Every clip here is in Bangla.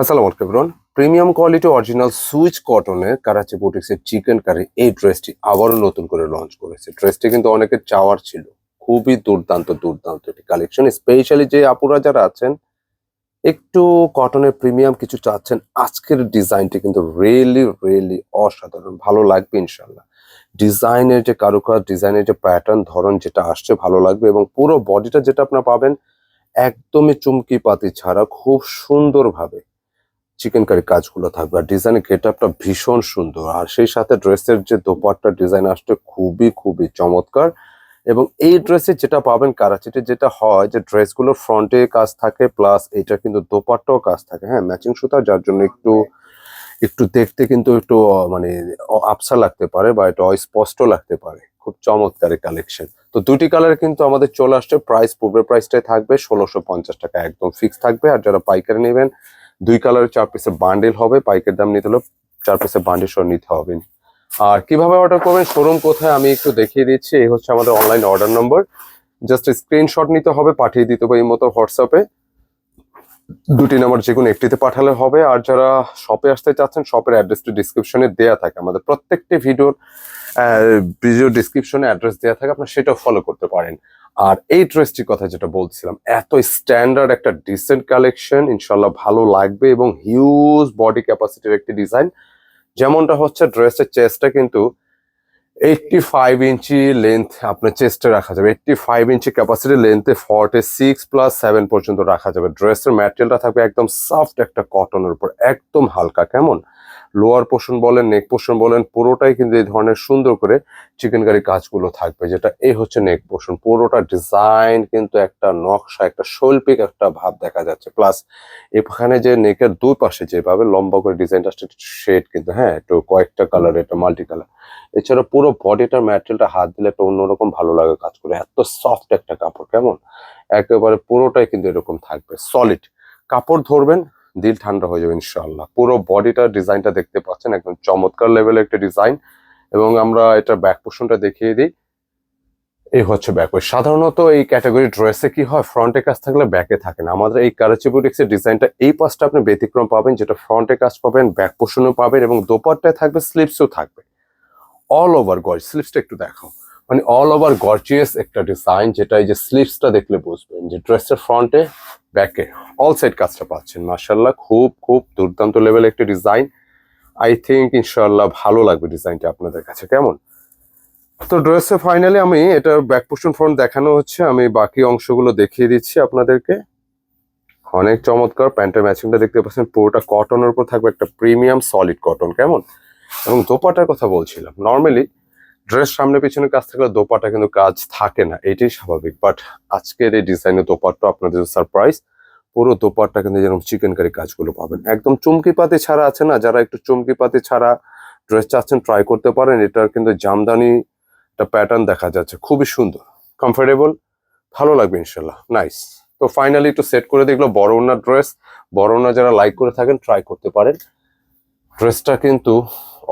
আসসালামু আলাইকুম everyone premium quality original swiss কটনের কারাচি বুটিক্সের চিকেন কারি এই ড্রেসটি আবারও নতুন করে লঞ্চ করেছে। ড্রেসটি কিন্তু অনেকের চাওয়ার ছিল। খুবই দুর্দান্ত দুর্দান্ত একটি কালেকশন স্পেশালি যে আপুরা যারা আছেন, একটু কটনের প্রিমিয়াম কিছু চাচ্ছেন, আজকের ডিজাইনটি কিন্তু রিয়েলি রিয়েলি অসাধারণ। ভালো লাগবে ইনশাল্লাহ ডিজাইনের যে কারুকাজ ডিজাইনের যে প্যাটার্ন ধরন যেটা আসছে, ভালো লাগবে এবং পুরো বডিটা যেটা আপনারা পাবেন, একদমই চুমকি পাতি ছাড়া, খুব সুন্দরভাবে চিকেন কারি কাজগুলো থাকবে। আর ডিজাইনের গেট আপটা ভীষণ সুন্দর। আর সেই সাথে ড্রেসের যে দোপাট্টা ডিজাইন আসছে খুবই খুবই চমৎকার। এবং এই ড্রেসে যেটা পাবেন কারাচিতে যেটা হয় যে ড্রেসগুলোর ফ্রন্টে কাজ থাকে প্লাস এটা কিন্তু দোপাট্টাও কাজ থাকে। হ্যাঁ ম্যাচিং সুতা, যার জন্য একটু একটু দেখতে কিন্তু একটু মানে আপসা লাগতে পারে বা একটু অস্পষ্ট লাগতে পারে। খুব চমৎকার কালেকশন তো দুটি কালার কিন্তু আমাদের চলে আসছে। প্রাইস পূর্বের প্রাইসটাই থাকবে ষোলোশো টাকা একদম ফিক্স থাকবে। আর যারা পাইকারি নেবেন দুই কালারের চার পিসের বান্ডেল হবে, পাইকের দাম নিতে হলে চার পিসের বান্ডেল সহ নিতে হবে। আর কীভাবে অর্ডার করবেন? শোরুম কোথায়? আমি একটু দেখিয়ে দিচ্ছি। এই হচ্ছে আমাদের online order number just screenshot নিতে হবে, পাঠিয়ে দিতে হবে এই মতো হোয়াটসঅ্যাপে দুটি নাম্বার যে কোনো একটিতে পাঠালে হবে। আর যারা শপে আসতে চাচ্ছেন শপের অ্যাড্রেসটি ডিসক্রিপশনে দেয়া থাকে। আমাদের প্রত্যেকটি ভিডিওর ভিডিও ডিসক্রিপশনে অ্যাড্রেস দেওয়া থাকে। আপনারা সেটাও ফলো করতে পারেন। আর এই ড্রেসটির কথা যেটা বলছিলাম, এত স্ট্যান্ডার্ড একটা ডিসেন্ট কালেকশন ইনশাল্লাহ ভালো লাগবে এবং হিউজ বডি ক্যাপাসিটির একটি ডিজাইন যেমনটা হচ্ছে ড্রেসের চেস্টটা কিন্তু এইটটি ফাইভ ইঞ্চি লেন্থ আপনার চেস্টে রাখা যাবে। এইটটি ফাইভ ইঞ্চি ক্যাপাসিটি লেন্থে ফর্টি সিক্স প্লাস সেভেন পর্যন্ত রাখা যাবে। ড্রেসের ম্যাটেরিয়ালটা থাকবে একদম সফট একটা কটনের উপর, একদম হালকা। কেমন? লোয়ার পোর্শন বলেন নেক পোর্শন বলেন, পুরোটাই কিন্তু এই ধরনের সুন্দর করে চিকেন কারি কাজগুলো থাকবে, যেটা এই হচ্ছে নেক পোর্শন পুরোটা ডিজাইন কিন্তু একটা নকশা, একটা শৈল্পিক একটা ভাব দেখা যাচ্ছে। প্লাস এখানে যে নেকের দুই পাশে যেভাবে লম্বা করে ডিজাইনটা শেড কিন্তু হ্যাঁ একটু কয়েকটা কালার এটা মাল্টি কালার এছাড়া পুরো বডিটার ম্যাটেরিয়ালটা হাত দিলে একটা অন্যরকম ভালো লাগে কাজ করে। এত সফট একটা কাপড়, কেমন? একেবারে পুরোটাই কিন্তু এরকম থাকবে। সলিড কাপড় ধরবেন দিল ঠান্ডা হয়ে যাবে ইনশাল্লাহ পুরো বডিটার ডিজাইনটা দেখতে পাচ্ছেন, একদম চমৎকার লেভেলের একটা ডিজাইন এবং আমরা এটা ব্যাক পোর্শনটা দেখিয়ে দিই। এই হচ্ছে ব্যাক সাধারণত এই ক্যাটাগরি ড্রেসে কি হয়? ফ্রন্টে কাজ থাকলে ব্যাকে থাকে না। আমাদের এই কারাচি বুটিক্সের ডিজাইনটা এই পাশটা আপনি ব্যতিক্রম পাবেন, যেটা ফ্রন্টে কাজ পাবেন ব্যাক পোর্শনও পাবেন, এবং দোপাট্টায় থাকবে স্লিপসও থাকবে। অল ওভার গর্জ স্লিপসটা একটু দেখো মানে অল ওভার গর্জিয়াস একটা ডিজাইন যেটা এই যে স্লিপসটা দেখলে বুঝবেন যে ড্রেসের ফ্রন্টে ব্যাকে অল সাইড কাজটা পাচ্ছেন। মার্শাল্লাহ খুব খুব দুর্দান্ত লেভেল একটা ডিজাইন আই থিঙ্ক ইনশাল্লাহ ভালো লাগবে ডিজাইনটা আপনাদের কাছে। কেমন? তো ড্রেসে ফাইনালি আমি এটার ব্যাক পোর্শন ফ্রন্ট দেখানো হচ্ছে। আমি বাকি অংশগুলো দেখিয়ে দিচ্ছি আপনাদেরকে। অনেক চমৎকার প্যান্টের ম্যাচিংটা দেখতে পাচ্ছেন। পুরোটা কটনের উপর থাকবে একটা প্রিমিয়াম সলিড কটন কেমন? এবং দোপাটার কথা বলছিলাম। নর্মালি ড্রেস সামনে পিছনে কাজ থাকলে দোপাটা কিন্তু কাজ থাকে না। এটাই স্বাভাবিক। বাট আজকের এই ডিজাইনের দোপাট্টা আপনাদের সারপ্রাইজ পুরো দোপাট্টা কিন্তু যেরকম চিকেন কারি কাজগুলো পাবেন। একদম চুমকি পাতি ছাড়া আছে না? যারা একটু চুমকি পাতি ছাড়া ড্রেস চাচ্ছেন ট্রাই করতে পারেন। এটার কিন্তু জামদানি একটা প্যাটার্ন দেখা যাচ্ছে। খুবই সুন্দর। কমফোর্টেবল ভালো লাগবে ইনশাল্লাহ। নাইস তো ফাইনালি একটু সেট করে দেখল বড় ওনার ড্রেস বড় ওনার যারা লাইক করে থাকেন ট্রাই করতে পারেন। ড্রেসটা কিন্তু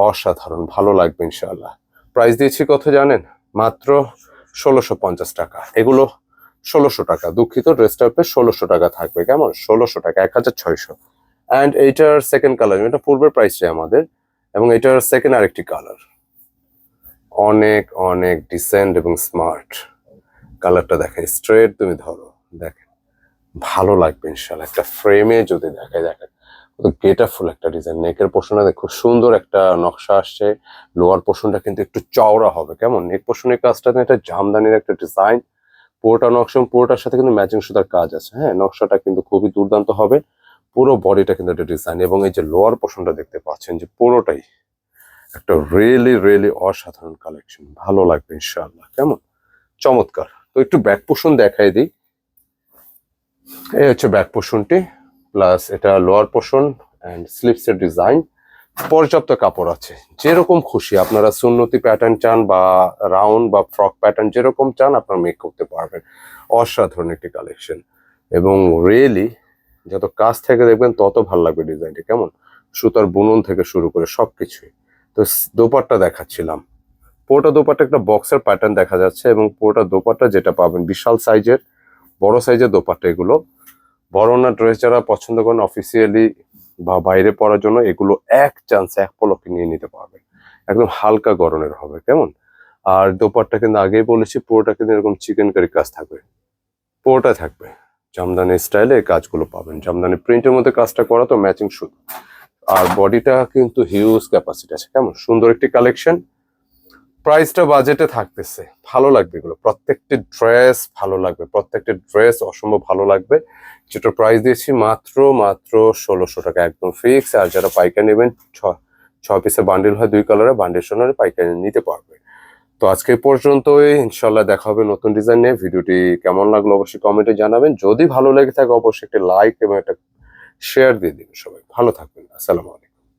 অসাধারণ। ভালো লাগবে ইনশাল্লাহ। প্রাইস দিয়েছি কত জানেন? মাত্র ষোলোশো পঞ্চাশ টাকা। এগুলো ষোলোশো টাকা। দুঃখিত ড্রেসটা হবে ষোলোশো টাকা থাকবে। কেমন? ষোলোশো টাকা, এক হাজার ছয়শো। অ্যান্ড এইটার সেকেন্ড কালার এটা পূর্বের প্রাইসটাই আমাদের। এবং এটার সেকেন্ড আরেকটি কালার অনেক অনেক ডিসেন্ট এবং স্মার্ট কালারটা দেখেন স্ট্রেট তুমি ধরো। দেখেন, ভালো লাগবে ইনশাল্লাহ একটা ফ্রেমে যদি দেখে দেখেন। গেটা ফুল একটা ডিজাইন নেকের দেখো খুব সুন্দর একটা নকশা আসছে। লোয়ার পোর্শনটা কিন্তু একটু চওড়া হবে। কেমন? নেক পোর্শনের কাজটা এটা জামদানির একটা ডিজাইন পুরোটা নকশা পুরোটার সাথে কিন্তু ম্যাচিং সুতার কাজ আছে। হ্যাঁ নকশাটা কিন্তু খুবই দুর্দান্ত হবে। পুরো বডিটা কিন্তু একটা ডিজাইন এবং এই যে লোয়ার পোর্শনটা দেখতে পাচ্ছেন যে পুরোটাই একটা রিয়েলি রিয়েলি অসাধারণ কালেকশন ভালো লাগবে ইনশাআল্লাহ। কেমন? চমৎকার। তো একটু ব্যাক পোর্শন দেখাই দিই। এই হচ্ছে ব্যাক পোর্শনটি প্লাস এটা লোয়ার পোর্শন অ্যান্ড স্লিপসের ডিজাইন পর্যাপ্ত কাপড় আছে। যেরকম খুশি আপনারা সুন্নতি প্যাটার্ন চান বা রাউন্ড বা ফ্রক প্যাটার্ন যেরকম চান আপনারা মেক করতে পারবেন। অসাধারণ একটি কালেকশন এবং রিয়েলি যত কাজ থেকে দেখবেন তত ভালো লাগবে ডিজাইনটি কেমন? সুতার বুনন থেকে শুরু করে সব কিছুই তো দোপাট্টা দেখাচ্ছিলাম। পুরোটা দোপাট্টা একটা বক্সের প্যাটার্ন দেখা যাচ্ছে এবং পুরোটা দোপাট্টা যেটা পাবেন বিশাল সাইজের বড় সাইজের দোপাট্টা এগুলো। বড় না ড্রেস যারা পছন্দ করেন অফিসিয়ালি বা বাইরে পড়ার জন্য এগুলো এক চান্স এক পলকে নিয়ে নিতে পারবে একদম হালকা গরমের হবে, কেমন? আর দোপারটা কিন্তু আগেই বলেছি, পুরোটা কিন্তু এরকম চিকেন কারি কাজ থাকবে। পুরোটা থাকবে। জামদানি স্টাইলে কাজগুলো পাবেন। জামদানি প্রিন্টের মধ্যে কাজটা করা তো ম্যাচিং শুধু। আর বডিটা কিন্তু হিউজ ক্যাপাসিটি আছে, কেমন? সুন্দর একটি কালেকশন প্রাইসটা বাজেটে থাকতেছে। ভালো লাগবে এগুলো। প্রত্যেকটি ড্রেস ভালো লাগবে। প্রত্যেকটি ড্রেস অসম্ভব ভালো লাগবে। যেটা প্রাইস দিয়েছি মাত্র মাত্র ষোলোশো টাকা একদম ফিক্স আর যারা পাইকারি নেবেন, ছ ছ পিসের বান্ডিল হয় দুই কালারে বান্ডিল সোনারে পাইকারি নিতে পারবে তো আজকে পর্যন্তই। ইনশাল্লাহ দেখা হবে নতুন ডিজাইন নিয়ে। ভিডিওটি কেমন লাগল অবশ্যই কমেন্টে জানাবেন। যদি ভালো লেগে থাকে, অবশ্যই একটা লাইক এবং একটা শেয়ার দিয়ে দিন সবাই। ভালো থাকবেন। আসসালামু আলাইকুম।